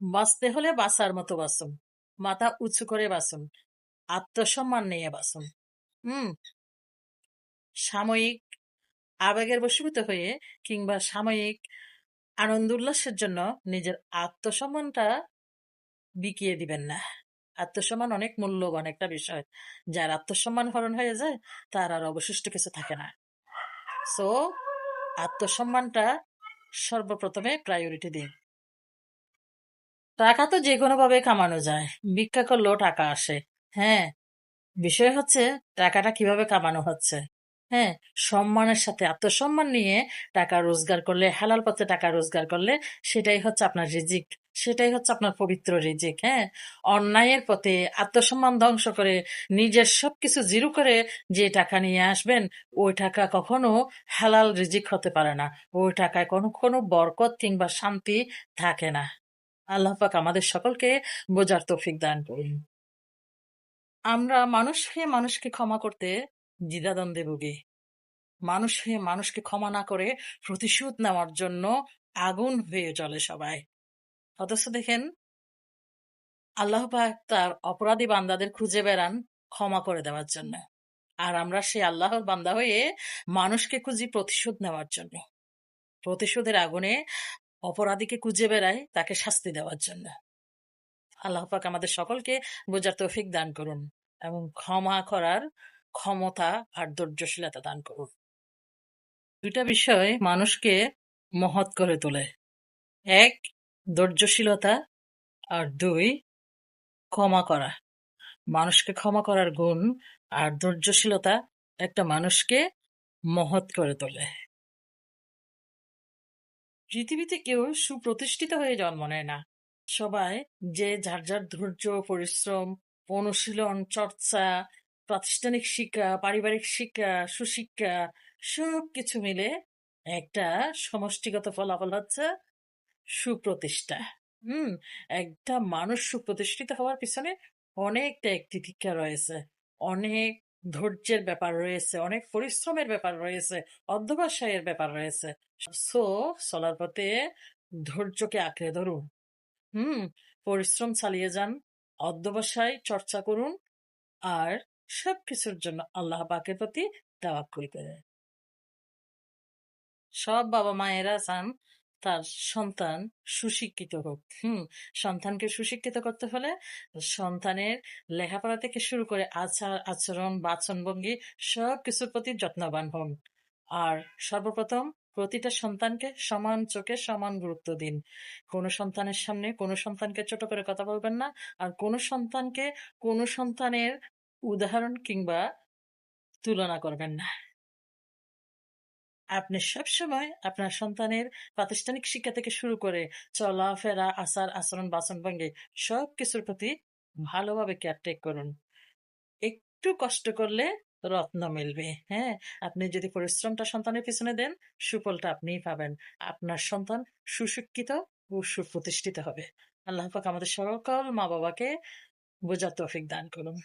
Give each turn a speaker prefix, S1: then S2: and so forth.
S1: বাঁচতে হলে বাঁচার মতো বাঁচুন মাথা উঁচু করে বাঁচুন আত্মসম্মান নিয়ে বাঁচুন হুম। সাময়িক আবেগের বশীভূত হয়ে কিংবা সাময়িক আনন্দ উল্লাসের জন্য নিজের আত্মসম্মানটা বিকিয়ে দিবেন না। আত্মসম্মান অনেক মূল্যবান একটা বিষয়। যার আত্মসম্মান হরণ হয়ে যায়, তার আর অবশিষ্ট কিছু থাকে না। সো আত্মসম্মানটা সর্বপ্রথমে প্রায়োরিটি দিন। টাকা তো যে কোনোভাবে কামানো যায়। ভিক্ষা করলেও টাকা আসে। হ্যাঁ বিষয় হচ্ছে টাকাটা কীভাবে কামানো হচ্ছে। হ্যাঁ সম্মানের সাথে আত্মসম্মান নিয়ে টাকা রোজগার করলে, হালাল পথে টাকা রোজগার করলে সেটাই হচ্ছে আপনার রিজিক। সেটাই হচ্ছে আপনার পবিত্র রিজিক। হ্যাঁ অন্যায়ের পথে আত্মসম্মান ধ্বংস করে নিজের সবকিছু জিরো করে যে টাকা নিয়ে আসবেন, ওই টাকা কখনো হালাল রিজিক হতে পারে না। ওই টাকায় কোনো কোনো বরকত কিংবা শান্তি থাকে না। আল্লাহ পাক আমাদের সকলকে বোঝার তৌফিক দান করুন। আমরা মানুষ হয়ে মানুষকে ক্ষমা করতে দ্বিধাদ্বন্দ্বে ভুগি মানুষ হয়ে মানুষকে ক্ষমা না করে প্রতিশোধ নেওয়ার জন্য আগুন হয়ে চলে সবাই। অথচ দেখেন, আল্লাহ পাক তার অপরাধী বান্দাদের খুঁজে বেড়ান ক্ষমা করে দেওয়ার জন্য। আর আমরা সেই আল্লাহর বান্দা হয়ে মানুষকে খুঁজি প্রতিশোধ নেওয়ার জন্য। প্রতিশোধের আগুনে অপরাধীকে খুঁজে বেড়াই তাকে শাস্তি দেওয়ার জন্য। আল্লাহ পাক আমাদের সকলকে বোঝার তৌফিক দান করুন এবং ক্ষমা করার ক্ষমতা আর ধৈর্যশীলতা দান করুন। দুইটা বিষয় মানুষকে মহৎ করে তোলে। এক, ধৈর্যশীলতা আর দুই, ক্ষমা করা। মানুষকে ক্ষমা করার গুণ আর ধৈর্যশীলতা একটা মানুষকে মহৎ করে তোলে। পৃথিবীতে কেউ সুপ্রতিষ্ঠিত হয়ে জন্ম নেয় না। সবাই যে যার যার ধৈর্য, পরিশ্রম, অনুশীলন, চর্চা, প্রাতিষ্ঠানিক শিক্ষা, পারিবারিক শিক্ষা, সুশিক্ষা সব কিছু মিলে একটা সমষ্টিগত ফলাফল হচ্ছে সুপ্রতিষ্ঠা। হুম, একটা মানুষ সুপ্রতিষ্ঠিত হওয়ার পিছনে অনেকটা একটি শিক্ষা রয়েছে। অনেক ধৈর্যের ব্যাপার রয়েছে, অনেক পরিশ্রমের ব্যাপার রয়েছে অধ্যবসায়ের ব্যাপার রয়েছে। সো চলার পথে ধৈর্যকে আঁকড়ে ধরুন। হুম, পরিশ্রম চালিয়ে যান অধ্যবসায় চর্চা করুন আর সবকিছুর জন্য আল্লাহ পাকের প্রতি তাওয়াক্কুল করে সব বাবা মায়েরা চান তার সন্তান সুশিক্ষিত হোক। হুম, সন্তানকে সুশিক্ষিত করতে হলে সন্তানের লেখাপড়া থেকে শুরু করে আচার, আচরণ বাচনভঙ্গি সব কিছুর প্রতি যত্নবান হন। আর সর্বপ্রথম প্রতিটা সন্তানকে সমান চোখে সমান গুরুত্ব দিন। কোনো সন্তানের সামনে কোনো সন্তানকে ছোট করে কথা বলবেন না। আর কোনো সন্তানকে কোনো সন্তানের উদাহরণ কিংবা তুলনা করবেন না। আপনি সবসময় আপনার সন্তানের প্রাতিষ্ঠানিক শিক্ষা থেকে শুরু করে চলাফেরা, আচার, আচরণ বাসন ভঙ্গি সব কিছুর প্রতি ভালোভাবে কেয়ারটেক করুন। একটু কষ্ট করলে রত্ন মিলবে হ্যাঁ? আপনি যদি পরিশ্রমটা সন্তানের পিছনে দেন, সুফলটা আপনিই পাবেন। আপনার সন্তান সুশিক্ষিত ও সুপ্রতিষ্ঠিত হবে। আল্লাহ পাক আমাদের সকল মা বাবাকে বোঝার তৌফিক দান করুন।